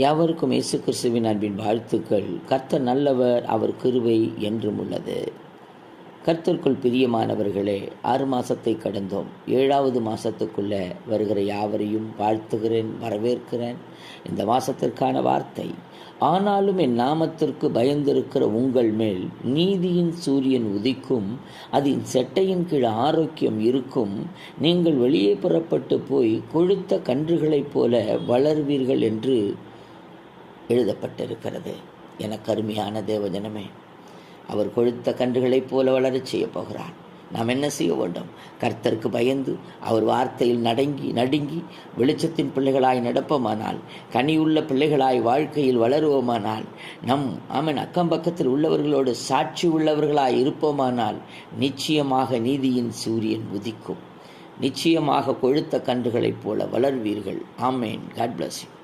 யாவருக்கும் இயேசு கிறிஸ்துவின் அன்பின் வாழ்த்துக்கள். கர்த்தர் நல்லவர் அவர் கிருவை என்றும் உள்ளது. கர்த்தர்க்குள் பிரியமானவர்களே ஆறு மாசத்தை கடந்தோம். ஏழாவது மாசத்துக்குள்ள வருகிற யாவரையும் வாழ்த்துகிறேன் வரவேற்கிறேன். இந்த மாசத்திற்கான வார்த்தை ஆனாலும் என் நாமத்திற்கு பயந்திருக்கிற உங்கள் மேல் நீதியின் சூரியன் உதிக்கும் அதன் செட்டையின் கீழ் ஆரோக்கியம் இருக்கும். நீங்கள் வெளியே புறப்பட்டு போய் கொழுத்த கன்றுகளைப் போல வளர்வீர்கள் என்று எழுதப்பட்டிருக்கிறது. என கருமையான தேவஜனமே அவர் கொழுத்த கன்றுகளைப் போல வளரச் செய்யப் போகிறார். நாம் என்ன செய்ய வேண்டும்? கர்த்தருக்கு பயந்து அவர் வார்த்தையில் நடங்கி நடுங்கி வெளிச்சத்தின் பிள்ளைகளாய் நடப்போமானால் கனியுள்ள பிள்ளைகளாய் வாழ்க்கையில் வளருவோமானால் நம் ஆமன் அக்கம் பக்கத்தில் உள்ளவர்களோடு சாட்சி உள்ளவர்களாய் இருப்போமானால் நிச்சயமாக நீதியின் சூரியன் உதிக்கும். நிச்சயமாக கொழுத்த கன்றுகளைப் போல வளர்வீர்கள். ஆமேன். God bless you